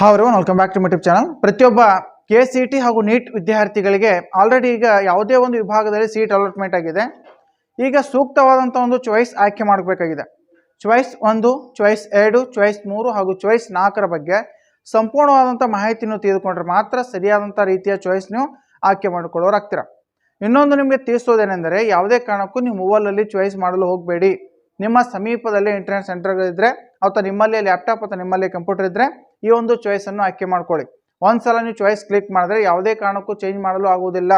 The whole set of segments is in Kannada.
ಹೌದು welcome back to YouTube channel ಪ್ರತಿಯೊಬ್ಬ ಕೆ ಸಿ ಟಿ ಹಾಗೂ ನೀಟ್ ವಿದ್ಯಾರ್ಥಿಗಳಿಗೆ ಆಲ್ರೆಡಿ ಈಗ ಯಾವುದೇ ಒಂದು ವಿಭಾಗದಲ್ಲಿ ಸೀಟ್ ಅಲಾಟ್ಮೆಂಟ್ ಆಗಿದೆ. ಈಗ ಸೂಕ್ತವಾದಂಥ ಒಂದು ಚಾಯ್ಸ್ ಆಯ್ಕೆ ಮಾಡಬೇಕಾಗಿದೆ. ಚಾಯ್ಸ್ ಒಂದು ಚಾಯ್ಸ್ ಎರಡು ಚಾಯ್ಸ್ ಮೂರು ಹಾಗೂ ಚಾಯ್ಸ್ ನಾಲ್ಕರ ಬಗ್ಗೆ ಸಂಪೂರ್ಣವಾದಂಥ ಮಾಹಿತಿಯನ್ನು ತೆಗೆದುಕೊಂಡ್ರೆ ಮಾತ್ರ ಸರಿಯಾದಂಥ ರೀತಿಯ ಚಾಯ್ಸ್ ನೀವು ಆಯ್ಕೆ ಮಾಡಿಕೊಳ್ಳೋರಾಗ್ತೀರ ಇನ್ನೊಂದು ನಿಮಗೆ ತಿಳಿಸೋದೇನೆಂದರೆ ಯಾವುದೇ ಕಾರಣಕ್ಕೂ ನೀವು ಮೊಬೈಲಲ್ಲಿ ಚಾಯ್ಸ್ ಮಾಡಲು ಹೋಗಬೇಡಿ. ನಿಮ್ಮ ಸಮೀಪದಲ್ಲಿ ಇಂಟರ್ನೆಟ್ ಸೆಂಟರ್ಗಳಿದ್ರೆ ಅಥವಾ ನಿಮ್ಮಲ್ಲಿ ಲ್ಯಾಪ್ಟಾಪ್ ಅಥವಾ ನಿಮ್ಮಲ್ಲಿ ಕಂಪ್ಯೂಟರ್ ಇದ್ದರೆ ಈ ಒಂದು ಚಾಯ್ಸನ್ನು ಆಯ್ಕೆ ಮಾಡ್ಕೊಳ್ಳಿ. ಒಂದ್ಸಲ ನೀವು ಚಾಯ್ಸ್ ಕ್ಲಿಕ್ ಮಾಡಿದ್ರೆ ಯಾವುದೇ ಕಾರಣಕ್ಕೂ ಚೇಂಜ್ ಮಾಡಲು ಆಗುವುದಿಲ್ಲ.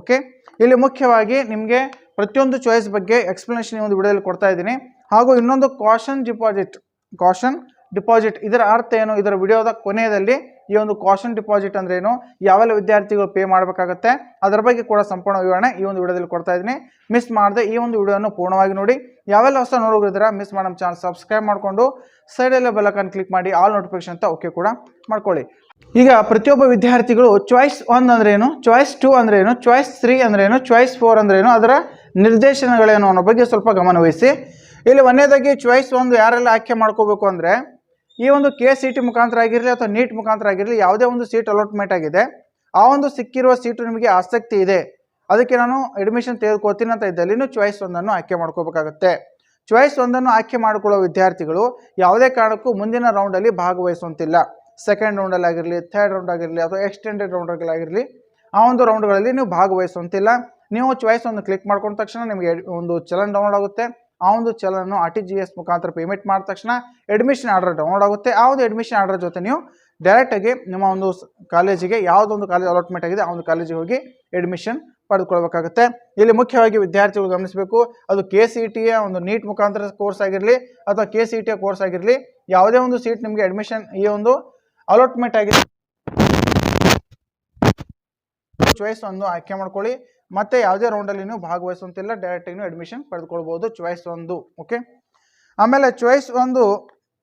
ಓಕೆ ಇಲ್ಲಿ ಮುಖ್ಯವಾಗಿ ನಿಮಗೆ ಪ್ರತಿಯೊಂದು ಚಾಯ್ಸ್ ಬಗ್ಗೆ ಎಕ್ಸ್ಪ್ಲನೇಷನ್ ಈ ಒಂದು ವಿಡಿಯೋದಲ್ಲಿ ಕೊಡ್ತಾ ಇದ್ದೀನಿ. ಹಾಗೂ ಇನ್ನೊಂದು ಕಾಷನ್ ಡಿಪಾಸಿಟ್ ಕಾಷನ್ ಡಿಪಾಸಿಟ್ ಇದರ ಅರ್ಥ ಏನು? ಇದರ ವಿಡಿಯೋದ ಕೊನೆಯಲ್ಲಿ ಈ ಒಂದು ಕಾಷನ್ ಡಿಪಾಸಿಟ್ ಅಂದ್ರೆ ಏನು? ಯಾವೆಲ್ಲ ವಿದ್ಯಾರ್ಥಿಗಳು ಪೇ ಮಾಡಬೇಕಾಗುತ್ತೆ? ಅದರ ಬಗ್ಗೆ ಕೂಡ ಸಂಪೂರ್ಣ ವಿವರಣೆ ಈ ಒಂದು ವಿಡಿಯೋದಲ್ಲಿ ಕೊಡ್ತಾ ಇದ್ದೀನಿ. ಮಿಸ್ ಮಾಡದೆ ಈ ಒಂದು ವಿಡಿಯೋನ ಪೂರ್ಣವಾಗಿ ನೋಡಿ. ಯಾವೆಲ್ಲ ಹೊಸ ನೋಡೋಗಿದ್ರೆ ಮಿಸ್ ಮಾಡೋ ಚಾನಲ್ ಸಬ್ಸ್ಕ್ರೈಬ್ ಮಾಡಿಕೊಂಡು ಸೈಡಲ್ಲೇ ಬೆಲಕನ್ ಕ್ಲಿಕ್ ಮಾಡಿ ಆಲ್ ನೋಟಿಫಿಕೇಶನ್ ಅಂತ ಓಕೆ ಕೂಡ ಮಾಡ್ಕೊಳ್ಳಿ. ಈಗ ಪ್ರತಿಯೊಬ್ಬ ವಿದ್ಯಾರ್ಥಿಗಳು ಚಾಯ್ಸ್ ಒನ್ ಅಂದ್ರೆ ಏನು ಚಾಯ್ಸ್ ಟೂ ಅಂದ್ರೆ ಏನು ಚಾಯ್ಸ್ ತ್ರೀ ಅಂದ್ರೆ ಏನು ಚಾಯ್ಸ್ ಫೋರ್ ಅಂದ್ರೆ ಏನು, ಅದರ ನಿರ್ದೇಶನಗಳೇನು ಅನ್ನೋ ಬಗ್ಗೆ ಸ್ವಲ್ಪ ಗಮನವಹಿಸಿ ಇಲ್ಲಿ ಒಂದೇದಾಗಿ ಚಾಯ್ಸ್ ಒಂದು ಯಾರೆಲ್ಲ ಆಯ್ಕೆ ಮಾಡ್ಕೋಬೇಕು ಅಂದರೆ, ಈ ಒಂದು ಕೆ ಸಿ ಟಿ ಮುಖಾಂತರ ಆಗಿರಲಿ ಅಥವಾ ನೀಟ್ ಮುಖಾಂತರ ಆಗಿರಲಿ, ಯಾವುದೇ ಒಂದು ಸೀಟ್ ಅಲಾಟ್ಮೆಂಟ್ ಆಗಿದೆ, ಆ ಒಂದು ಸಿಕ್ಕಿರುವ ಸೀಟು ನಿಮಗೆ ಆಸಕ್ತಿ ಇದೆ. ಅದಕ್ಕೆ ನಾನು ಅಡ್ಮಿಷನ್ ತೆಗೆದುಕೊಳ್ತೀನಿ ಅಂತ ಇದ್ದಲ್ಲಿ ಚಾಯ್ಸ್ ಒಂದನ್ನು ಆಯ್ಕೆ ಮಾಡ್ಕೋಬೇಕಾಗುತ್ತೆ. ಚಾಯ್ಸ್ ಒಂದನ್ನು ಆಯ್ಕೆ ಮಾಡಿಕೊಳ್ಳೋ ವಿದ್ಯಾರ್ಥಿಗಳು ಯಾವುದೇ ಕಾರಣಕ್ಕೂ ಮುಂದಿನ ರೌಂಡಲ್ಲಿ ಭಾಗವಹಿಸುವಂತಿಲ್ಲ. ಸೆಕೆಂಡ್ ರೌಂಡಲ್ಲಿ ಆಗಿರಲಿ ಥರ್ಡ್ ರೌಂಡ್ ಆಗಿರಲಿ, ಅಥವಾ ಎಕ್ಸ್ಟೆಂಡೆಡ್ ರೌಂಡ್ಗಳಾಗಿರಲಿ ಆ ಒಂದು ರೌಂಡ್ಗಳಲ್ಲಿ ನೀವು ಭಾಗವಹಿಸುವಂತಿಲ್ಲ. ನೀವು ಚಾಯ್ಸ್ ಒಂದು ಕ್ಲಿಕ್ ಮಾಡ್ಕೊಂಡ ತಕ್ಷಣ ನಿಮಗೆ ಒಂದು ಚಲನ್ ಡೌನ್ಲೋಡ್ ಆಗುತ್ತೆ. ಆ ಒಂದು ಚಲನ್ನು ಆರ್ ಟಿ ಜಿ ಎಸ್ ಮುಖಾಂತರ ಪೇಮೆಂಟ್ ಮಾಡಿದ ತಕ್ಷಣ ಅಡ್ಮಿಷನ್ ಆರ್ಡರ್ ಡೌನ್ಲೋಡ್ ಆಗುತ್ತೆ. ಆ ಒಂದು ಅಡ್ಮಿಷನ್ ಆರ್ಡರ್ ಜೊತೆ ನೀವು ಡೈರೆಕ್ಟಾಗಿ ನಿಮ್ಮ ಒಂದು ಕಾಲೇಜಿಗೆ ಯಾವುದೊಂದು ಕಾಲೇಜ್ ಅಲಾಟ್ಮೆಂಟ್ ಆಗಿದೆ ಆ ಒಂದು ಕಾಲೇಜಿಗೆ ಹೋಗಿ ಅಡ್ಮಿಷನ್ ಪಡೆದುಕೊಳ್ಬೇಕಾಗುತ್ತೆ. ಇಲ್ಲಿ ಮುಖ್ಯವಾಗಿ ವಿದ್ಯಾರ್ಥಿಗಳು ಗಮನಿಸಬೇಕು. ಅದು ಕೆ ಸಿ ಟಿಯ ಒಂದು ನೀಟ್ ಮುಖಾಂತರ ಕೋರ್ಸ್ ಆಗಿರಲಿ ಅಥವಾ ಕೆ ಸಿ ಟಿಯ ಕೋರ್ಸ್ ಆಗಿರಲಿ, ಯಾವುದೇ ಒಂದು ಸೀಟ್ ನಿಮಗೆ ಅಡ್ಮಿಷನ್ ಈ ಒಂದು ಅಲಾಟ್ಮೆಂಟ್ ಆಗಿದೆ. ಚಾಯ್ಸ್ ಒಂದು ಆಯ್ಕೆ ಮಾಡ್ಕೊಳ್ಳಿ. ಮತ್ತೆ ಯಾವುದೇ ರೌಂಡಲ್ಲಿ ನೀವು ಭಾಗವಹಿಸುವಂತಿಲ್ಲ ಡೈರೆಕ್ಟಾಗಿ ನೀವು ಅಡ್ಮಿಷನ್ ಪಡೆದುಕೊಳ್ಬೋದು ಚಾಯ್ಸ್ ಒಂದು ಓಕೆ ಆಮೇಲೆ ಚಾಯ್ಸ್ ಒಂದು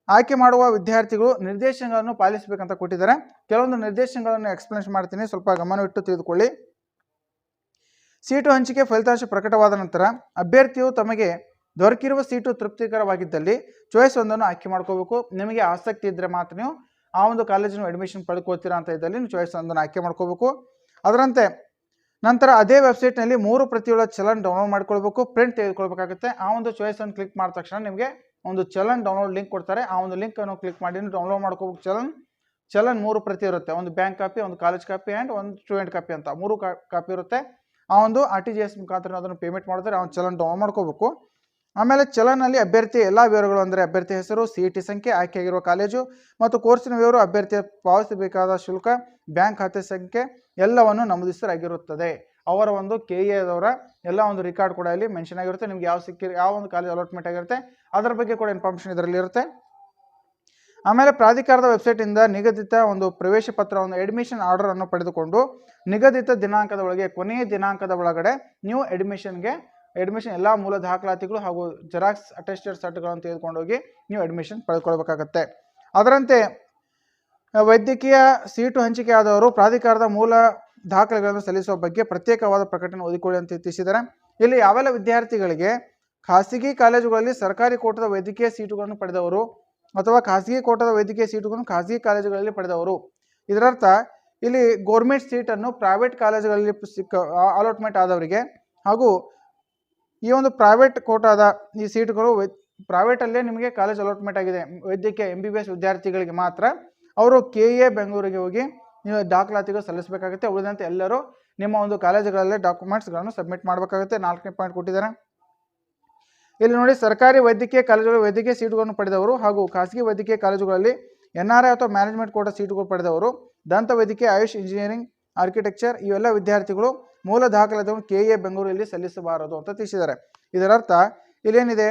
ಆಯ್ಕೆ ಮಾಡುವ ವಿದ್ಯಾರ್ಥಿಗಳು ನಿರ್ದೇಶನಗಳನ್ನು ಪಾಲಿಸಬೇಕಂತ ಕೊಟ್ಟಿದ್ದಾರೆ. ಕೆಲವೊಂದು ನಿರ್ದೇಶನಗಳನ್ನು ಎಕ್ಸ್ಪ್ಲೇನ್ ಮಾಡ್ತೀನಿ, ಸ್ವಲ್ಪ ಗಮನವಿಟ್ಟು ತಿಳಿದುಕೊಳ್ಳಿ. ಸೀಟು ಹಂಚಿಕೆ ಫಲಿತಾಂಶ ಪ್ರಕಟವಾದ ನಂತರ ಅಭ್ಯರ್ಥಿಯು ತಮಗೆ ದೊರಕಿರುವ ಸೀಟು ತೃಪ್ತಿಕರವಾಗಿದ್ದಲ್ಲಿ ಚಾಯ್ಸ್ ಒಂದನ್ನು ಆಯ್ಕೆ ಮಾಡ್ಕೋಬೇಕು. ನಿಮಗೆ ಆಸಕ್ತಿ ಇದ್ದರೆ ಮಾತ್ರ ನೀವು ಆ ಒಂದು ಕಾಲೇಜಿನ ಅಡ್ಮಿಷನ್ ಪಡ್ಕೋತೀರಾ ಅಂತ ಇದ್ದಲ್ಲಿ ನೀವು ಚಾಯ್ಸ್ ಒಂದನ್ನು ಆಯ್ಕೆ ಮಾಡ್ಕೋಬೇಕು. ಅದರಂತೆ ನಂತರ ಅದೇ ವೆಬ್ಸೈಟ್ನಲ್ಲಿ ಮೂರು ಪ್ರತಿಗಳ ಚಲನ್ ಡೌನ್ಲೋಡ್ ಮಾಡ್ಕೊಳ್ಬೇಕು ಪ್ರಿಂಟ್ ತೆಗೆದುಕೊಳ್ಬೇಕಾಗುತ್ತೆ. ಆ ಒಂದು ಚಾಯ್ಸ್ ಅನ್ನು ಕ್ಲಿಕ್ ಮಾಡಿದ ತಕ್ಷಣ ನಿಮಗೆ ಒಂದು ಚಲನ್ ಡೌನ್ಲೋಡ್ ಲಿಂಕ್ ಕೊಡ್ತಾರೆ. ಆ ಒಂದು ಲಿಂಕನ್ನು ಕ್ಲಿಕ್ ಮಾಡಿ ಡೌನ್ಲೋಡ್ ಮಾಡ್ಕೋಬೇಕು ಚಲನ್. ಚಲನ್ ಮೂರು ಪ್ರತಿ ಇರುತ್ತೆ. ಒಂದು ಬ್ಯಾಂಕ್ ಕಾಪಿ ಒಂದು ಕಾಲೇಜ್ ಕಾಪಿ ಆ್ಯಂಡ್ ಒಂದು ಸ್ಟೂಡೆಂಟ್ ಕಾಪಿ ಅಂತ. ಮೂರು ಕಾಪಿ ಇರುತ್ತೆ. ಆ ಒಂದು ಆರ್ ಟಿ ಜಿ ಎಸ್ ಮುಖಾಂತರ ಅದನ್ನು ಪೇಮೆಂಟ್ ಮಾಡಿದ್ರೆ ಆ ಒಂದು ಚಲನ್ ಡೌನ್ಲೋಡ್ ಮಾಡ್ಕೋಬೇಕು. ಆಮೇಲೆ ಚಲನಲ್ಲಿ ಅಭ್ಯರ್ಥಿ ಎಲ್ಲ ವಿವರಗಳು ಅಂದರೆ ಅಭ್ಯರ್ಥಿ ಹೆಸರು ಸಿ ಟಿ ಸಂಖ್ಯೆ, ಆಯ್ಕೆಯಾಗಿರುವ ಕಾಲೇಜು ಮತ್ತು ಕೋರ್ಸಿನ ವಿವರ ಅಭ್ಯರ್ಥಿಯ ಪಾವತಿಸಬೇಕಾದ ಶುಲ್ಕ, ಬ್ಯಾಂಕ್ ಖಾತೆ ಸಂಖ್ಯೆ ಎಲ್ಲವನ್ನು ನಮೂದಿಸಲಾಗಿರುತ್ತದೆ. ಅವರ ಒಂದು ಕೆ ಎದವರ ಎಲ್ಲ ಒಂದು ರೆಕಾರ್ಡ್ ಕೂಡ ಇಲ್ಲಿ ಮೆನ್ಷನ್ ಆಗಿರುತ್ತೆ. ನಿಮ್ಗೆ ಯಾವ ಸಿಕ್ಕಿ, ಯಾವ ಒಂದು ಕಾಲೇಜ್ ಅಲಾಟ್ಮೆಂಟ್ ಆಗಿರುತ್ತೆ, ಅದರ ಬಗ್ಗೆ ಕೂಡ ಇನ್ಫಾರ್ಮೇಷನ್ ಇದರಲ್ಲಿ ಇರುತ್ತೆ. ಆಮೇಲೆ ಪ್ರಾಧಿಕಾರದ ವೆಬ್ಸೈಟಿಂದ ನಿಗದಿತ ಒಂದು ಪ್ರವೇಶ ಪತ್ರ, ಒಂದು ಅಡ್ಮಿಷನ್ ಆರ್ಡರ್ ಅನ್ನು ಪಡೆದುಕೊಂಡು ನಿಗದಿತ ದಿನಾಂಕದ ಒಳಗೆ, ಕೊನೆಯ ದಿನಾಂಕದ ಒಳಗಡೆ ನೀವು ಅಡ್ಮಿಷನ್ಗೆ ಅಡ್ಮಿಷನ್ ಎಲ್ಲ ಮೂಲ ದಾಖಲಾತಿಗಳು ಹಾಗೂ ಜೆರಾಕ್ಸ್ ಅಟೆಸ್ಟೆಡ್ ಸರ್ಟ್ಗಳನ್ನು ತೆಗೆದುಕೊಂಡೋಗಿ ನೀವು ಅಡ್ಮಿಷನ್ ಪಡೆದುಕೊಳ್ಬೇಕಾಗತ್ತೆ. ಅದರಂತೆ ವೈದ್ಯಕೀಯ ಸೀಟು ಹಂಚಿಕೆ ಆದವರು ಪ್ರಾಧಿಕಾರದ ಮೂಲ ದಾಖಲೆಗಳನ್ನು ಸಲ್ಲಿಸುವ ಬಗ್ಗೆ ಪ್ರತ್ಯೇಕವಾದ ಪ್ರಕಟಣೆ ಓದಿಕೊಳ್ಳಿ ಅಂತ ತಿಳಿಸಿದ್ದಾರೆ. ಇಲ್ಲಿ ಯಾವೆಲ್ಲ ವಿದ್ಯಾರ್ಥಿಗಳಿಗೆ ಖಾಸಗಿ ಕಾಲೇಜುಗಳಲ್ಲಿ ಸರ್ಕಾರಿ ಕೋಟದ ವೈದ್ಯಕೀಯ ಸೀಟುಗಳನ್ನು ಪಡೆದವರು ಅಥವಾ ಖಾಸಗಿ ಕೋಟದ ವೈದ್ಯಕೀಯ ಸೀಟುಗಳನ್ನು ಖಾಸಗಿ ಕಾಲೇಜುಗಳಲ್ಲಿ ಪಡೆದವರು? ಇದರರ್ಥ, ಇಲ್ಲಿ ಗೌರ್ಮೆಂಟ್ ಸೀಟನ್ನು ಪ್ರೈವೇಟ್ ಕಾಲೇಜುಗಳಲ್ಲಿ ಸಿಕ್ಕ ಅಲಾಟ್ಮೆಂಟ್ ಆದವರಿಗೆ ಹಾಗೂ ಈ ಒಂದು ಪ್ರೈವೇಟ್ ಕೋಟಾದ ಈ ಸೀಟುಗಳು ಪ್ರೈವೇಟಲ್ಲೇ ನಿಮಗೆ ಕಾಲೇಜ್ ಅಲಾಟ್ಮೆಂಟ್ ಆಗಿದೆ. ವೈದ್ಯಕೀಯ ಎಂ ಬಿ ಬಿ ಎಸ್ ವಿದ್ಯಾರ್ಥಿಗಳಿಗೆ ಮಾತ್ರ ಅವರು ಕೆ ಎ ಬೆಂಗಳೂರಿಗೆ ಹೋಗಿ ನೀವು ದಾಖಲಾತಿಗಳು ಸಲ್ಲಿಸಬೇಕಾಗುತ್ತೆ. ಉಳಿದಂತೆ ಎಲ್ಲರೂ ನಿಮ್ಮ ಒಂದು ಕಾಲೇಜುಗಳಲ್ಲೇ ಡಾಕ್ಯುಮೆಂಟ್ಸ್ಗಳನ್ನು ಸಬ್ಮಿಟ್ ಮಾಡಬೇಕಾಗುತ್ತೆ. ನಾಲ್ಕನೇ ಪಾಯಿಂಟ್ ಕೊಟ್ಟಿದ್ದಾರೆ. ಇಲ್ಲಿ ನೋಡಿ ಸರ್ಕಾರಿ ವೈದ್ಯಕೀಯ ಕಾಲೇಜುಗಳ ವೈದ್ಯಕೀಯ ಸೀಟುಗಳನ್ನು ಪಡೆದವರು ಹಾಗೂ ಖಾಸಗಿ ವೈದ್ಯಕೀಯ ಕಾಲೇಜುಗಳಲ್ಲಿ ಎನ್ ಆರ್ ಐ ಅಥವಾ ಮ್ಯಾನೇಜ್ಮೆಂಟ್ ಕೋಟ ಸೀಟುಗಳು ಪಡೆದವರು, ದಂತ ವೈದ್ಯಕೀಯ, ಆಯುಷ್ ಇಂಜಿನಿಯರಿಂಗ್ ಆರ್ಕಿಟೆಕ್ಚರ್ ಇವೆಲ್ಲ ವಿದ್ಯಾರ್ಥಿಗಳು ಮೂಲ ದಾಖಲಾತಿಗಳನ್ನು ಕೆ ಎ ಬೆಂಗಳೂರಲ್ಲಿ ಸಲ್ಲಿಸಬಾರದು ಅಂತ ತಿಳಿಸಿದ್ದಾರೆ. ಇದರರ್ಥ, ಇಲ್ಲೇನಿದೆ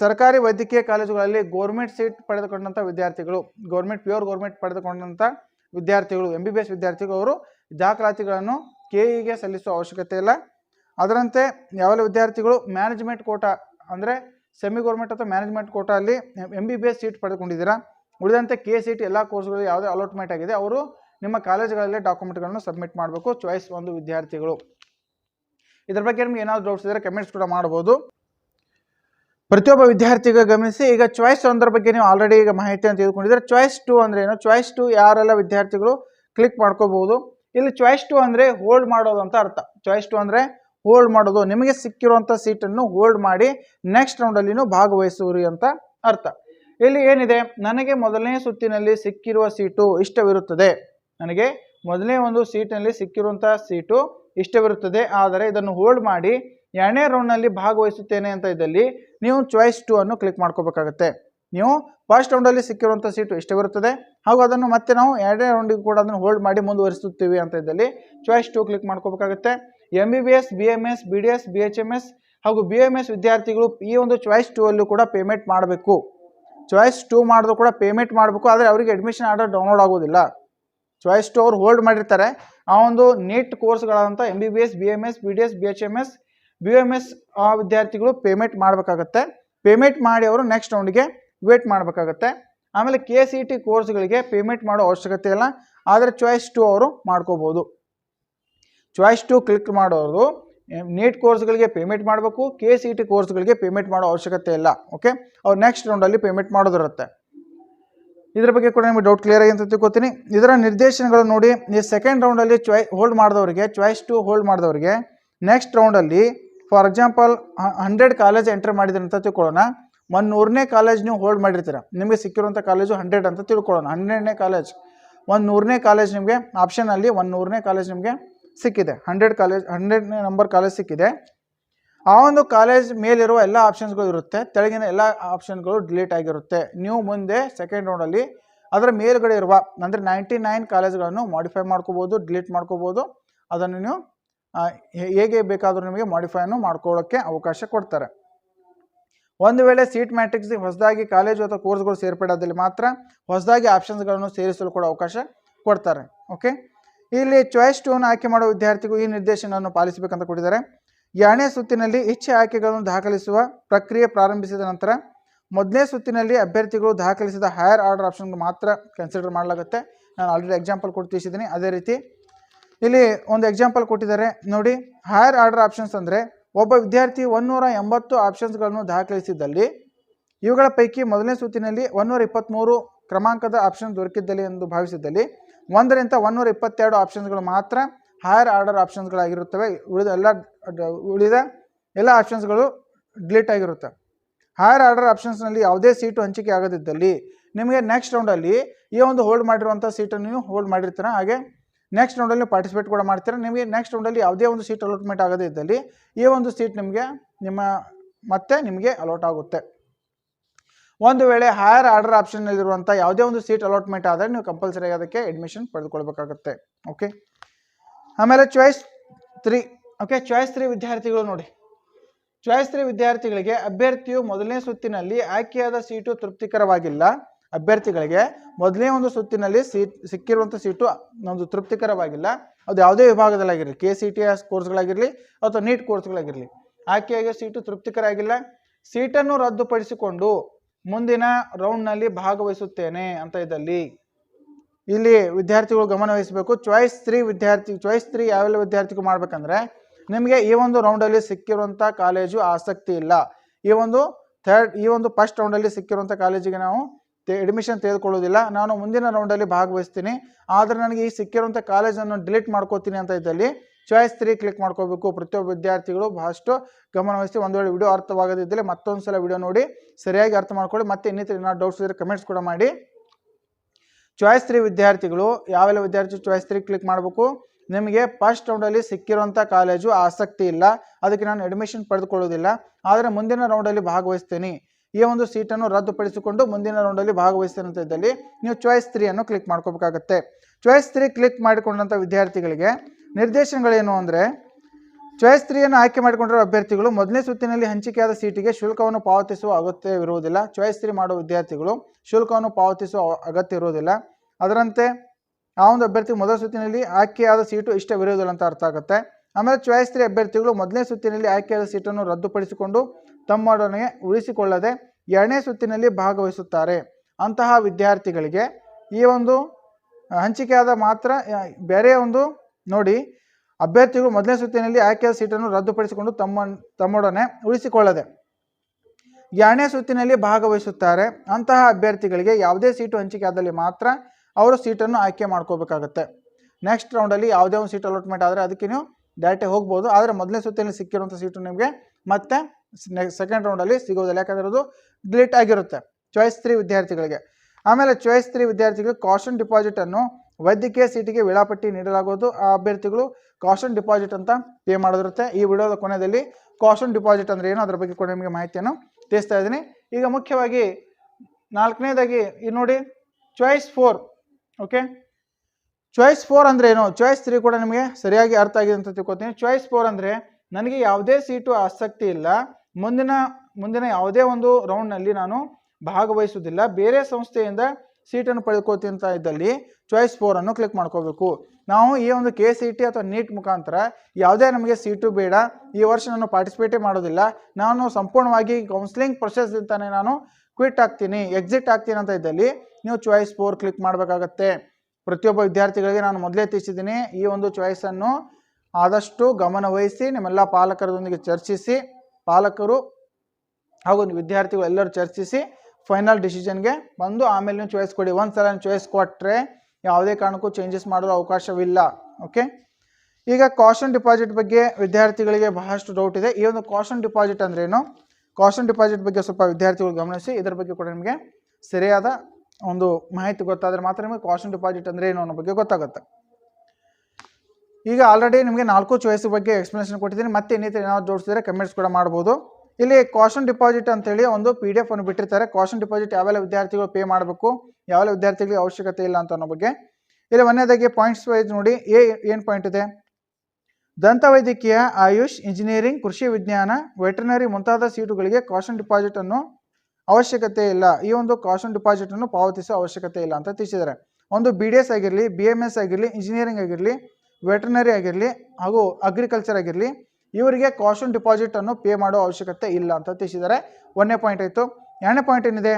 ಸರ್ಕಾರಿ ವೈದ್ಯಕೀಯ ಕಾಲೇಜುಗಳಲ್ಲಿ ಗೋರ್ಮೆಂಟ್ ಸೀಟ್ ಪಡೆದುಕೊಂಡಂಥ ವಿದ್ಯಾರ್ಥಿಗಳು, ಗೌರ್ಮೆಂಟ್, ಪ್ಯೂರ್ ಗೌರ್ಮೆಂಟ್ ಪಡೆದುಕೊಂಡಂಥ ವಿದ್ಯಾರ್ಥಿಗಳು ಎಂ ಬಿ ಬಿ ಎಸ್ ವಿದ್ಯಾರ್ಥಿಗಳು, ಅವರು ದಾಖಲಾತಿಗಳನ್ನು ಕೆ ಇಗೆ ಸಲ್ಲಿಸುವ ಅವಶ್ಯಕತೆ ಇಲ್ಲ. ಅದರಂತೆ, ಯಾವೆಲ್ಲ ವಿದ್ಯಾರ್ಥಿಗಳು ಮ್ಯಾನೇಜ್ಮೆಂಟ್ ಕೋಟ, ಅಂದರೆ ಸೆಮಿ ಗೌರ್ಮೆಂಟ್ ಅಥವಾ ಮ್ಯಾನೇಜ್ಮೆಂಟ್ ಕೋಟಾ ಅಲ್ಲಿ M B B S seat ಪಡೆದುಕೊಂಡಿದ್ದೀರಾ, ಉಳಿದಂತೆ ಕೆ ಸಿ ಟಿ ಎಲ್ಲ ಕೋರ್ಸ್ಗಳು ಯಾವುದೇ ಅಲಾಟ್ಮೆಂಟ್ ಆಗಿದೆ, ಅವರು ನಿಮ್ಮ ಕಾಲೇಜುಗಳಲ್ಲಿ ಡಾಕ್ಯುಮೆಂಟ್ಗಳನ್ನು ಸಬ್ಮಿಟ್ ಮಾಡಬೇಕು. ಚಾಯ್ಸ್ ಒಂದು ವಿದ್ಯಾರ್ಥಿಗಳು. ಇದ್ರ ಬಗ್ಗೆ ನಿಮ್ಗೆ ಏನಾದರೂ ಡೌಟ್ಸ್ ಇದ್ದರೆ ಕಮೆಂಟ್ಸ್ ಕೂಡ ಮಾಡ್ಬೋದು. ಪ್ರತಿಯೊಬ್ಬ ವಿದ್ಯಾರ್ಥಿಗೆ ಗಮನಿಸಿ, ಈಗ ಚಾಯ್ಸ್ ಒಂದರ ಬಗ್ಗೆ ನೀವು ಆಲ್ರೆಡಿ ಈಗ ಮಾಹಿತಿಯನ್ನು ತಿಳ್ಕೊಂಡಿದ್ರೆ ಚಾಯ್ಸ್ ಟು ಅಂದ್ರೆ ಏನು? ಚಾಯ್ಸ್ ಟು ಯಾರೆಲ್ಲ ವಿದ್ಯಾರ್ಥಿಗಳು ಕ್ಲಿಕ್ ಮಾಡ್ಕೋಬಹುದು ಇಲ್ಲಿ ಚಾಯ್ಸ್ ಟು ಅಂದ್ರೆ ಹೋಲ್ಡ್ ಮಾಡೋದು ಅಂತ ಅರ್ಥ. ಚಾಯ್ಸ್ ಟು ಅಂದ್ರೆ ಹೋಲ್ಡ್ ಮಾಡೋದು. ನಿಮಗೆ ಸಿಕ್ಕಿರುವಂಥ ಸೀಟನ್ನು ಹೋಲ್ಡ್ ಮಾಡಿ ನೆಕ್ಸ್ಟ್ ರೌಂಡಲ್ಲಿನೂ ಭಾಗವಹಿಸುವಿರಿ ಅಂತ ಅರ್ಥ. ಇಲ್ಲಿ ಏನಿದೆ? ನನಗೆ ಮೊದಲನೇ ಸುತ್ತಿನಲ್ಲಿ ಸಿಕ್ಕಿರುವ ಸೀಟು ಇಷ್ಟವಿರುತ್ತದೆ. ನನಗೆ ಮೊದಲನೇ ಒಂದು ಸೀಟಿನಲ್ಲಿ ಸಿಕ್ಕಿರುವಂಥ ಸೀಟು ಇಷ್ಟವಿರುತ್ತದೆ ಆದರೆ ಇದನ್ನು ಹೋಲ್ಡ್ ಮಾಡಿ ಎರಡನೇ ರೌಂಡ್ನಲ್ಲಿ ಭಾಗವಹಿಸುತ್ತೇನೆ ಅಂತ ಇದ್ದಲ್ಲಿ ನೀವು ಚಾಯ್ಸ್ ಟು ಅನ್ನು ಕ್ಲಿಕ್ ಮಾಡ್ಕೋಬೇಕಾಗತ್ತೆ. ನೀವು ಫಸ್ಟ್ ರೌಂಡಲ್ಲಿ ಸಿಕ್ಕಿರುವಂಥ ಸೀಟು ಇಷ್ಟವಿರುತ್ತದೆ ಹಾಗೂ ಅದನ್ನು ಮತ್ತೆ ನಾವು ಎರಡನೇ ರೌಂಡಿಗೆ ಕೂಡ ಅದನ್ನು ಹೋಲ್ಡ್ ಮಾಡಿ ಮುಂದುವರಿಸುತ್ತೀವಿ ಅಂತ ಇದ್ದಲ್ಲಿ ಚಾಯ್ಸ್ ಟು ಕ್ಲಿಕ್ ಮಾಡ್ಕೋಬೇಕಾಗುತ್ತೆ. M B B S B M S B D S B H M S ಹಾಗೂ ಬಿ ಎಂ ಎಸ್ ವಿದ್ಯಾರ್ಥಿಗಳು ಈ ಒಂದು ಚಾಯ್ಸ್ ಟೂ ಅಲ್ಲೂ ಕೂಡ ಪೇಮೆಂಟ್ ಮಾಡಬೇಕು. ಚಾಯ್ಸ್ ಟೂ ಮಾಡಿದ್ರು ಕೂಡ ಪೇಮೆಂಟ್ ಮಾಡಬೇಕು. ಆದರೆ ಅವರಿಗೆ ಅಡ್ಮಿಷನ್ ಆರ್ಡರ್ ಡೌನ್ಲೋಡ್ ಆಗೋದಿಲ್ಲ ಚಾಯ್ಸ್ ಟು ಅವ್ರು ಹೋಲ್ಡ್ ಮಾಡಿರ್ತಾರೆ. ಆ ಒಂದು NEET ಕೋರ್ಸ್ಗಳಾದಂಥ M B B S B M S B D S B H M S B M S ಆ ವಿದ್ಯಾರ್ಥಿಗಳು ಪೇಮೆಂಟ್ ಮಾಡಬೇಕಾಗತ್ತೆ. ಪೇಮೆಂಟ್ ಮಾಡಿ ಅವರು ನೆಕ್ಸ್ಟ್ ರೌಂಡ್ಗೆ ವೇಟ್ ಮಾಡಬೇಕಾಗತ್ತೆ. ಆಮೇಲೆ ಕೆ ಸಿ ಟಿ ಕೋರ್ಸ್ಗಳಿಗೆ ಪೇಮೆಂಟ್ ಮಾಡೋ ಅವಶ್ಯಕತೆ ಇಲ್ಲ. ಆದರೆ ಚಾಯ್ಸ್ ಟು ಅವರು ಮಾಡ್ಕೋಬೋದು. ಚಾಯ್ಸ್ ಟು ಕ್ಲಿಕ್ ಮಾಡೋರು ನೀಟ್ ಕೋರ್ಸ್ಗಳಿಗೆ ಪೇಮೆಂಟ್ ಮಾಡಬೇಕು ಕೆ ಸಿ ಟಿ ಕೋರ್ಸ್ಗಳಿಗೆ ಪೇಮೆಂಟ್ ಮಾಡೋ ಅವಶ್ಯಕತೆ ಇಲ್ಲ. ಓಕೆ ಅವ್ರು ನೆಕ್ಸ್ಟ್ ರೌಂಡಲ್ಲಿ ಪೇಮೆಂಟ್ ಮಾಡೋದಿರುತ್ತೆ. ಇದ್ರ ಬಗ್ಗೆ ಕೂಡ ನಿಮಗೆ ಡೌಟ್ ಕ್ಲಿಯರ್ ಆಗಿ ಅಂತ ತಿಳ್ಕೊತೀನಿ. ಇದರ ನಿರ್ದೇಶನಗಳು ನೋಡಿ, ಈ ಸೆಕೆಂಡ್ ರೌಂಡಲ್ಲಿ ಚಾಯ್ ಹೋಲ್ಡ್ ಮಾಡಿದವರಿಗೆ ಚಾಯ್ಸ್ ಟು ಹೋಲ್ಡ್ ಮಾಡಿದವರಿಗೆ next ರೌಂಡಲ್ಲಿ for example hundred college enter ಮಾಡಿದ್ರೆ ಅಂತ ತಿಳ್ಕೊಳ್ಳೋಣ. ನೂರನೇ ಕಾಲೇಜ್ ನೀವು ಹೋಲ್ಡ್ ಮಾಡಿರ್ತೀರ. ನಿಮಗೆ ಸಿಕ್ಕಿರುವಂಥ ಕಾಲೇಜು ಹಂಡ್ರೆಡ್ ಅಂತ ತಿಳ್ಕೊಳ್ಳೋಣ. ಹನ್ನೆರಡನೇ ಕಾಲೇಜ್ ಒಂದು ನೂರನೇ ಕಾಲೇಜ್ ನಿಮಗೆ ಆಪ್ಷನಲ್ಲಿ ಒಂದು ನೂರನೇ ಕಾಲೇಜ್ ನಿಮಗೆ ಸಿಕ್ಕಿದೆ. ಹಂಡ್ರೆಡ್ ಕಾಲೇಜ್ ಹಂಡ್ರೆಡ್ನೇ ನಂಬರ್ ಕಾಲೇಜ್ ಸಿಕ್ಕಿದೆ. ಆ ಒಂದು ಕಾಲೇಜ್ ಮೇಲಿರುವ ಎಲ್ಲ ಆಪ್ಷನ್ಸ್ಗಳು ಇರುತ್ತೆ. ತೆಳಗಿನ ಎಲ್ಲ ಆಪ್ಷನ್ಗಳು ಡಿಲೀಟ್ ಆಗಿರುತ್ತೆ. ನೀವು ಮುಂದೆ ಸೆಕೆಂಡ್ ರೌಂಡಲ್ಲಿ ಅದರ ಮೇಲುಗಡೆ ಇರುವ ಅಂದರೆ ನೈಂಟಿ ನೈನ್ ಕಾಲೇಜ್ಗಳನ್ನು ಮಾಡಿಫೈ ಮಾಡ್ಕೋಬೋದು ಡಿಲೀಟ್ ಮಾಡ್ಕೋಬೋದು. ಅದನ್ನು ನೀವು ಹೇಗೆ ಬೇಕಾದರೂ ನಿಮಗೆ ಮಾಡಿಫೈನು ಮಾಡ್ಕೊಳ್ಳೋಕ್ಕೆ ಅವಕಾಶ ಕೊಡ್ತಾರೆ. ಒಂದು ವೇಳೆ ಸೀಟ್ ಮ್ಯಾಟ್ರಿಕ್ಸ್ ಹೊಸದಾಗಿ ಕಾಲೇಜು ಅಥವಾ ಕೋರ್ಸ್ಗಳು ಸೇರ್ಪಡೋದಲ್ಲಿ ಮಾತ್ರ ಹೊಸದಾಗಿ ಆಪ್ಷನ್ಸ್ಗಳನ್ನು ಸೇರಿಸಲು ಕೂಡ ಅವಕಾಶ ಕೊಡ್ತಾರೆ. ಓಕೆ ಇಲ್ಲಿ ಚಾಯ್ಸ್ ಟೂನ ಆಯ್ಕೆ ಮಾಡುವ ವಿದ್ಯಾರ್ಥಿಗಳು ಈ ನಿರ್ದೇಶನವನ್ನು ಪಾಲಿಸಬೇಕಂತ ಕೊಟ್ಟಿದ್ದಾರೆ ಎರಡನೇ ಸುತ್ತಿನಲ್ಲಿ ಇಚ್ಛೆ ಆಯ್ಕೆಗಳನ್ನು ದಾಖಲಿಸುವ ಪ್ರಕ್ರಿಯೆ ಪ್ರಾರಂಭಿಸಿದ ನಂತರ ಮೊದಲನೇ ಸುತ್ತಿನಲ್ಲಿ ಅಭ್ಯರ್ಥಿಗಳು ದಾಖಲಿಸಿದ ಹೈಯರ್ ಆರ್ಡರ್ ಆಪ್ಷನ್ಗೆ ಮಾತ್ರ ಕನ್ಸಿಡರ್ ಮಾಡಲಾಗುತ್ತೆ. ನಾನು ಆಲ್ರೆಡಿ ಎಕ್ಸಾಂಪಲ್ ಕೊಟ್ಟು ತಿಳಿಸಿದ್ದೀನಿ. ಅದೇ ರೀತಿ ಇಲ್ಲಿ ಒಂದು ಎಕ್ಸಾಂಪಲ್ ಕೊಟ್ಟಿದ್ದಾರೆ. ನೋಡಿ ಹೈಯರ್ ಆರ್ಡರ್ ಆಪ್ಷನ್ಸ್ ಅಂದರೆ ಒಬ್ಬ ವಿದ್ಯಾರ್ಥಿ ಒನ್ನೂರ ಎಂಬತ್ತು ಆಪ್ಷನ್ಸ್ಗಳನ್ನು ದಾಖಲಿಸಿದ್ದಲ್ಲಿ ಇವುಗಳ ಪೈಕಿ ಮೊದಲನೇ ಸುತ್ತಿನಲ್ಲಿ ಒನ್ನೂರ ಇಪ್ಪತ್ತ್ಮೂರು ಕ್ರಮಾಂಕದ ಆಪ್ಷನ್ ದೊರಕಿದ್ದಲ್ಲಿ ಎಂದು ಭಾವಿಸಿದ್ದಲ್ಲಿ ಒಂದರಿಂದ ಒನ್ನೂರ ಇಪ್ಪತ್ತೆರಡು ಆಪ್ಷನ್ಸ್ಗಳು ಮಾತ್ರ ಹೈಯರ್ ಆರ್ಡರ್ ಆಪ್ಷನ್ಸ್ಗಳಾಗಿರುತ್ತವೆ ಉಳಿದ ಎಲ್ಲ ಉಳಿದ ಎಲ್ಲ ಆಪ್ಷನ್ಸ್ಗಳು ಡಿಲೀಟ್ ಆಗಿರುತ್ತೆ. ಹೈಯರ್ ಆರ್ಡರ್ ಆಪ್ಷನ್ಸ್ನಲ್ಲಿ ಯಾವುದೇ ಸೀಟು ಹಂಚಿಕೆ ಆಗದಿದ್ದಲ್ಲಿ ನಿಮಗೆ ನೆಕ್ಸ್ಟ್ ರೌಂಡಲ್ಲಿ ಈ ಒಂದು ಹೋಲ್ಡ್ ಮಾಡಿರುವಂಥ ಸೀಟನ್ನು ನೀವು ಹೋಲ್ಡ್ ಮಾಡಿರ್ತೀರ, ಹಾಗೆ ನೆಕ್ಸ್ಟ್ ರೌಂಡಲ್ಲಿ ಪಾರ್ಟಿಸಿಪೇಟ್ ಕೂಡ ಮಾಡ್ತೀರಾ. ನಿಮಗೆ ನೆಕ್ಸ್ಟ್ ರೌಂಡಲ್ಲಿ ಯಾವುದೇ ಒಂದು ಸೀಟ್ ಅಲಾಟ್ಮೆಂಟ್ ಆಗದೇ ಇದ್ದಲ್ಲಿ ಈ ಒಂದು ಸೀಟ್ ನಿಮಗೆ, ನಿಮ್ಮ, ಮತ್ತೆ ನಿಮಗೆ ಅಲಾಟ್ ಆಗುತ್ತೆ. ಒಂದು ವೇಳೆ ಹೈಯರ್ ಆರ್ಡರ್ ಆಪ್ಷನ್ನಲ್ಲಿರುವಂಥ ಯಾವುದೇ ಒಂದು ಸೀಟ್ ಅಲಾಟ್ಮೆಂಟ್ ಆದರೆ ನೀವು ಕಂಪಲ್ಸರಿಯಾಗಿ ಅದಕ್ಕೆ ಅಡ್ಮಿಷನ್ ಪಡೆದುಕೊಳ್ಬೇಕಾಗುತ್ತೆ. ಓಕೆ ಆಮೇಲೆ choice three okay choice three ವಿದ್ಯಾರ್ಥಿಗಳು ನೋಡಿ. ಚಾಯ್ಸ್ ತ್ರೀ ವಿದ್ಯಾರ್ಥಿಗಳಿಗೆ ಅಭ್ಯರ್ಥಿಯು ಮೊದಲನೇ ಸುತ್ತಿನಲ್ಲಿ ಆಯ್ಕೆಯಾದ ಸೀಟು ತೃಪ್ತಿಕರವಾಗಿಲ್ಲ. ಅಭ್ಯರ್ಥಿಗಳಿಗೆ ಮೊದಲನೇ ಒಂದು ಸುತ್ತಿನಲ್ಲಿ ಸೀಟ್ ಸಿಕ್ಕಿರುವಂಥ ಸೀಟು ಒಂದು ತೃಪ್ತಿಕರವಾಗಿಲ್ಲ. ಅದು ಯಾವುದೇ ವಿಭಾಗದಲ್ಲಾಗಿರಲಿ ಕೆ ಸಿ ಟಿ ಎಸ್ ಕೋರ್ಸ್ಗಳಾಗಿರಲಿ ಅಥವಾ ನೀಟ್ ಕೋರ್ಸ್ಗಳಾಗಿರಲಿ ಆಯ್ಕೆಯಾಗಿ ಸೀಟು ತೃಪ್ತಿಕರ ಆಗಿಲ್ಲ ಸೀಟನ್ನು ರದ್ದುಪಡಿಸಿಕೊಂಡು ಮುಂದಿನ ರೌಂಡ್ನಲ್ಲಿ ಭಾಗವಹಿಸುತ್ತೇನೆ ಅಂತ ಇದ್ದಲ್ಲಿ. ಇಲ್ಲಿ ವಿದ್ಯಾರ್ಥಿಗಳು ಗಮನವಹಿಸಬೇಕು ಚಾಯ್ಸ್ ತ್ರೀ ವಿದ್ಯಾರ್ಥಿ ಚಾಯ್ಸ್ ತ್ರೀ ಯಾವೆಲ್ಲ ವಿದ್ಯಾರ್ಥಿಗಳು ಮಾಡ್ಬೇಕಂದ್ರೆ ನಿಮಗೆ ಈ ಒಂದು ರೌಂಡಲ್ಲಿ ಸಿಕ್ಕಿರುವಂಥ ಕಾಲೇಜು ಆಸಕ್ತಿ ಇಲ್ಲ. ಈ ಒಂದು ಥರ್ಡ್ ಈ ಒಂದು ಫಸ್ಟ್ ರೌಂಡಲ್ಲಿ ಸಿಕ್ಕಿರುವಂಥ ಕಾಲೇಜಿಗೆ ನಾವು ಅಡ್ಮಿಷನ್ ತೆಗೆದುಕೊಳ್ಳೋದಿಲ್ಲ ನಾನು ಮುಂದಿನ ರೌಂಡಲ್ಲಿ ಭಾಗವಹಿಸ್ತೀನಿ. ಆದರೆ ನನಗೆ ಈ ಸಿಕ್ಕಿರುವಂಥ ಕಾಲೇಜನ್ನು ಡಿಲೀಟ್ ಮಾಡ್ಕೋತೀನಿ ಅಂತ ಇದ್ದಲ್ಲಿ ಚಾಯ್ಸ್ ತ್ರೀ ಕ್ಲಿಕ್ ಮಾಡ್ಕೋಬೇಕು. ಪ್ರತಿಯೊಬ್ಬ ವಿದ್ಯಾರ್ಥಿಗಳು ಬಹಳಷ್ಟು ಗಮನವಹಿಸಿ ಒಂದು ವೇಳೆ ವಿಡಿಯೋ ಅರ್ಥವಾಗದಿದ್ದಲ್ಲಿ ಮತ್ತೊಂದು ಸಲ ವಿಡಿಯೋ ನೋಡಿ ಸರಿಯಾಗಿ ಅರ್ಥ ಮಾಡ್ಕೊಳ್ಳಿ. ಮತ್ತೆ ಇನ್ನಿತರ ಏನಾದ್ರು ಡೌಟ್ಸ್ ಇದ್ದರೆ ಕಮೆಂಟ್ಸ್ ಕೂಡ ಮಾಡಿ. ಚಾಯ್ಸ್ ತ್ರೀ ವಿದ್ಯಾರ್ಥಿಗಳು, ಯಾವೆಲ್ಲ ವಿದ್ಯಾರ್ಥಿ ಚಾಯ್ಸ್ ತ್ರೀ ಕ್ಲಿಕ್ ಮಾಡಬೇಕು? ನಿಮಗೆ ಫಸ್ಟ್ ರೌಂಡಲ್ಲಿ ಸಿಕ್ಕಿರುವಂಥ ಕಾಲೇಜು ಆಸಕ್ತಿ ಇಲ್ಲ. ಅದಕ್ಕೆ ನಾನು ಅಡ್ಮಿಷನ್ ಪಡೆದುಕೊಳ್ಳೋದಿಲ್ಲ ಆದರೆ ಮುಂದಿನ ರೌಂಡಲ್ಲಿ ಭಾಗವಹಿಸ್ತೀನಿ. ಈ ಒಂದು ಸೀಟನ್ನು ರದ್ದುಪಡಿಸಿಕೊಂಡು ಮುಂದಿನ ರೌಂಡಲ್ಲಿ ಭಾಗವಹಿಸ್ತೇನೆ ಅಂತ ನೀವು ಚಾಯ್ಸ್ ತ್ರೀಯನ್ನು ಕ್ಲಿಕ್ ಮಾಡ್ಕೋಬೇಕಾಗತ್ತೆ. ಚಾಯ್ಸ್ ತ್ರೀ ಕ್ಲಿಕ್ ಮಾಡಿಕೊಂಡಂಥ ವಿದ್ಯಾರ್ಥಿಗಳಿಗೆ ನಿರ್ದೇಶನಗಳೇನು ಅಂದರೆ ಚಾಯ್ಸ್ ತ್ರೀಯನ್ನು ಆಯ್ಕೆ ಮಾಡಿಕೊಂಡಿರುವ ಅಭ್ಯರ್ಥಿಗಳು ಮೊದಲನೇ ಸುತ್ತಿನಲ್ಲಿ ಹಂಚಿಕೆಯಾದ ಸೀಟಿಗೆ ಶುಲ್ಕವನ್ನು ಪಾವತಿಸುವ ಅಗತ್ಯವಿರುವುದಿಲ್ಲ. ಚಾಯ್ಸ್ ತ್ರೀ ಮಾಡುವ ವಿದ್ಯಾರ್ಥಿಗಳು ಶುಲ್ಕವನ್ನು ಪಾವತಿಸುವ ಅಗತ್ಯ ಇರುವುದಿಲ್ಲ. ಅದರಂತೆ ಆ ಒಂದು ಅಭ್ಯರ್ಥಿ ಮೊದಲ ಸುತ್ತಿನಲ್ಲಿ ಆಯ್ಕೆಯಾದ ಸೀಟು ಇಷ್ಟವಿರುವುದಿಲ್ಲ ಅಂತ ಅರ್ಥ ಆಗುತ್ತೆ. ಆಮೇಲೆ ಚಾಯ್ಸ್ ತ್ರೀ ಅಭ್ಯರ್ಥಿಗಳು ಮೊದಲನೇ ಸುತ್ತಿನಲ್ಲಿ ಆಯ್ಕೆಯಾದ ಸೀಟನ್ನು ರದ್ದುಪಡಿಸಿಕೊಂಡು ತಮ್ಮೊಡನೆ ಉಳಿಸಿಕೊಳ್ಳದೆ ಎರಡನೇ ಸುತ್ತಿನಲ್ಲಿ ಭಾಗವಹಿಸುತ್ತಾರೆ. ಅಂತಹ ವಿದ್ಯಾರ್ಥಿಗಳಿಗೆ ಈ ಒಂದು ಹಂಚಿಕೆಯಾದ ಮಾತ್ರ ಬೇರೆ ಒಂದು ನೋಡಿ ಅಭ್ಯರ್ಥಿಗಳು ಮೊದಲನೇ ಸುತ್ತಿನಲ್ಲಿ ಆಯ್ಕೆಯ ಸೀಟನ್ನು ರದ್ದುಪಡಿಸಿಕೊಂಡು ತಮ್ಮ ತಮ್ಮೊಡನೆ ಉಳಿಸಿಕೊಳ್ಳದೆ ಎರಡನೇ ಸುತ್ತಿನಲ್ಲಿ ಭಾಗವಹಿಸುತ್ತಾರೆ. ಅಂತಹ ಅಭ್ಯರ್ಥಿಗಳಿಗೆ ಯಾವುದೇ ಸೀಟು ಹಂಚಿಕೆ ಆದಲ್ಲಿ ಮಾತ್ರ ಅವರು ಸೀಟನ್ನು ಆಯ್ಕೆ ಮಾಡ್ಕೋಬೇಕಾಗತ್ತೆ. ನೆಕ್ಸ್ಟ್ ರೌಂಡಲ್ಲಿ ಯಾವುದೇ ಒಂದು ಸೀಟ್ ಅಲಾಟ್ಮೆಂಟ್ ಆದರೆ ಅದಕ್ಕೆ ನೀವು ಡೈರೆಕ್ಟಾಗಿ ಹೋಗ್ಬೋದು. ಆದರೆ ಮೊದಲನೇ ಸುತ್ತಿನಲ್ಲಿ ಸಿಕ್ಕಿರುವಂಥ ಸೀಟು ನಿಮಗೆ ಮತ್ತೆ ಸೆಕೆಂಡ್ ರೌಂಡಲ್ಲಿ ಸಿಗೋದಿಲ್ಲ. ಯಾಕಂದರೆ ಅದು ಡಿಲೀಟ್ ಆಗಿರುತ್ತೆ. ಚಾಯ್ಸ್ ತ್ರೀ ವಿದ್ಯಾರ್ಥಿಗಳಿಗೆ. ಆಮೇಲೆ ಚಾಯ್ಸ್ ತ್ರೀ ವಿದ್ಯಾರ್ಥಿಗಳಿಗೆ ಕಾಶನ್ ಡಿಪಾಸಿಟನ್ನು ವೈದ್ಯಕೀಯ ಸೀಟಿಗೆ ವೇಳಾಪಟ್ಟಿ ನೀಡಲಾಗುವುದು. ಆ ಅಭ್ಯರ್ಥಿಗಳು ಕಾಷನ್ ಡಿಪಾಸಿಟ್ ಅಂತ ಪೇ ಮಾಡೋದಿರುತ್ತೆ. ಈ ವಿಡಿಯೋದ ಕೊನೆಯಲ್ಲಿ ಕಾಷನ್ ಡಿಪಾಸಿಟ್ ಅಂದರೆ ಏನು? ಅದರ ಬಗ್ಗೆ ಕೂಡ ನಿಮಗೆ ಮಾಹಿತಿಯನ್ನು ತಿಳಿಸ್ತಾ ಇದ್ದೀನಿ. ಈಗ ಮುಖ್ಯವಾಗಿ ನಾಲ್ಕನೇದಾಗಿ ಇದು ನೋಡಿ choice four okay choice four ಅಂದರೆ ಏನು? ಚಾಯ್ಸ್ ತ್ರೀ ಕೂಡ ನಿಮಗೆ ಸರಿಯಾಗಿ ಅರ್ಥ ಆಗಿದೆ ಅಂತ ತಿಳ್ಕೊತೀನಿ. ಚಾಯ್ಸ್ ಫೋರ್ ಅಂದರೆ ನನಗೆ ಯಾವುದೇ ಸೀಟು ಆಸಕ್ತಿ ಇಲ್ಲ. ಮುಂದಿನ ಮುಂದಿನ ಯಾವುದೇ ಒಂದು ರೌಂಡ್ನಲ್ಲಿ ನಾನು ಭಾಗವಹಿಸುವುದಿಲ್ಲ. ಬೇರೆ ಸಂಸ್ಥೆಯಿಂದ ಸೀಟನ್ನು ಪಡೆದುಕೋತೀನಿ ಅಂತ ಇದ್ದಲ್ಲಿ ಚಾಯ್ಸ್ ಅನ್ನು ಕ್ಲಿಕ್ ಮಾಡ್ಕೋಬೇಕು. ನಾವು ಈ ಒಂದು ಕೆ ಸಿ ಟಿ ಅಥವಾ ನೀಟ್ ಮುಖಾಂತರ ಯಾವುದೇ ನಮಗೆ ಸೀಟು ಬೇಡ. ಈ ವರ್ಷ ನಾನು ಪಾರ್ಟಿಸಿಪೇಟೇ ಮಾಡೋದಿಲ್ಲ. ನಾನು ಸಂಪೂರ್ಣವಾಗಿ ಕೌನ್ಸಿಲಿಂಗ್ ಪ್ರೊಸೆಸ್ ಇಂತಾನೆ ನಾನು ಕ್ವಿಟ್ ಆಗ್ತೀನಿ ಎಕ್ಸಿಟ್ ಆಗ್ತೀನಿ ಅಂತ ಇದ್ದಲ್ಲಿ ನೀವು ಚಾಯ್ಸ್ ಫೋರ್ ಕ್ಲಿಕ್ ಮಾಡಬೇಕಾಗತ್ತೆ. ಪ್ರತಿಯೊಬ್ಬ ವಿದ್ಯಾರ್ಥಿಗಳಿಗೆ ನಾನು ಮೊದಲೇ ತಿಳಿಸಿದ್ದೀನಿ, ಈ ಒಂದು ಚಾಯ್ಸನ್ನು ಆದಷ್ಟು ಗಮನವಹಿಸಿ ನಿಮ್ಮೆಲ್ಲ ಪಾಲಕರದೊಂದಿಗೆ ಚರ್ಚಿಸಿ, ಪಾಲಕರು ಹಾಗೂ ವಿದ್ಯಾರ್ಥಿಗಳು ಎಲ್ಲರೂ ಚರ್ಚಿಸಿ ಫೈನಲ್ ಡಿಸಿಷನ್ಗೆ ಬಂದು ಆಮೇಲೆ ನೀವು ಚಾಯ್ಸ್ ಕೊಡಿ. ಒಂದು ಸಲ ಚಾಯ್ಸ್ ಕೊಟ್ಟರೆ ಯಾವುದೇ ಕಾರಣಕ್ಕೂ ಚೇಂಜಸ್ ಮಾಡಲು ಅವಕಾಶವಿಲ್ಲ ಓಕೆ ಈಗ ಕಾಷನ್ ಡಿಪಾಸಿಟ್ ಬಗ್ಗೆ ವಿದ್ಯಾರ್ಥಿಗಳಿಗೆ ಬಹಳಷ್ಟು ಡೌಟ್ ಇದೆ. ಈ ಒಂದು ಕಾಷನ್ ಡಿಪಾಸಿಟ್ ಅಂದ್ರೆ ಏನು ಕಾಷನ್ ಡಿಪಾಸಿಟ್ ಬಗ್ಗೆ ಸ್ವಲ್ಪ ವಿದ್ಯಾರ್ಥಿಗಳು ಗಮನಿಸಿ, ಇದರ ಬಗ್ಗೆ ಕೂಡ ನಿಮಗೆ ಸರಿಯಾದ ಒಂದು ಮಾಹಿತಿ ಗೊತ್ತಾದರೆ ಮಾತ್ರ ನಿಮಗೆ ಕಾಶನ್ ಡಿಪಾಸಿಟ್ ಅಂದ್ರೆ ಏನು ಅನ್ನೋ ಬಗ್ಗೆ ಗೊತ್ತಾಗುತ್ತೆ. ಈಗ ಆಲ್ರೆಡಿ ನಿಮಗೆ ನಾಲ್ಕು ಚಾಯ್ಸ್ ಬಗ್ಗೆ ಎಕ್ಸ್ಪ್ಲನೇಷನ್ ಕೊಟ್ಟಿದ್ದೀನಿ. ಮತ್ತೆ ಇನ್ನಿತರ ಏನಾದ್ರು ಜೋಡಿಸಿದ್ರೆ ಕಮೆಂಟ್ಸ್ ಕೂಡ ಮಾಡ್ಬೋದು. ಇಲ್ಲಿ ಕಾಷನ್ ಡಿಪಾಸಿಟ್ ಅಂತೇಳಿ ಒಂದು ಪಿ ಡಿ ಎಫ್ ಅನ್ನು ಬಿಟ್ಟಿರ್ತಾರೆ. ಕಾಷನ್ ಡಿಪಾಸಿಟ್ ಯಾವೆಲ್ಲ ವಿದ್ಯಾರ್ಥಿಗಳು ಪೇ ಮಾಡಬೇಕು? ಯಾವೆಲ್ಲ ವಿದ್ಯಾರ್ಥಿಗಳಿಗೆ ಅವಶ್ಯಕತೆ ಇಲ್ಲ ಅಂತ ಅನ್ನೋ ಬಗ್ಗೆ. ಇಲ್ಲಿ ಒಂದನೇದಾಗಿ ಪಾಯಿಂಟ್ಸ್ ವೈಸ್ ನೋಡಿ ಎ ಏನು ಪಾಯಿಂಟ್ ಇದೆ? ದಂತವೈದ್ಯಕೀಯ ಆಯುಷ್ ಇಂಜಿನಿಯರಿಂಗ್ ಕೃಷಿ ವಿಜ್ಞಾನ ವೆಟರ್ನರಿ ಮುಂತಾದ ಸೀಟುಗಳಿಗೆ ಕಾಶನ್ ಡಿಪಾಸಿಟ್ ಅನ್ನು ಅವಶ್ಯಕತೆ ಇಲ್ಲ. ಈ ಒಂದು ಕಾಶನ್ ಡಿಪಾಸಿಟ್ ಅನ್ನು ಪಾವತಿಸುವ ಅವಶ್ಯಕತೆ ಇಲ್ಲ ಅಂತ ತಿಳಿಸಿದ್ದಾರೆ. ಒಂದು ಬಿ ಡಿ ಎಸ್ ಆಗಿರಲಿ ಬಿ ಎಂ ಎಸ್ ಆಗಿರಲಿ ಇಂಜಿನಿಯರಿಂಗ್ ಆಗಿರಲಿ ವೆಟರ್ನರಿ ಆಗಿರಲಿ, ಹಾಗೂ ಅಗ್ರಿಕಲ್ಚರ್ ಆಗಿರಲಿ, ಇವರಿಗೆ ಕಾಶನ್ ಡಿಪಾಸಿಟ್ ಅನ್ನು ಪೇ ಮಾಡೋ ಅವಶ್ಯಕತೆ ಇಲ್ಲ ಅಂತ ತಿಳಿಸಿದ್ದಾರೆ. ಒಂದನೇ ಪಾಯಿಂಟ್ ಆಯಿತು. ಎರಡನೇ ಪಾಯಿಂಟ್ ಏನಿದೆ?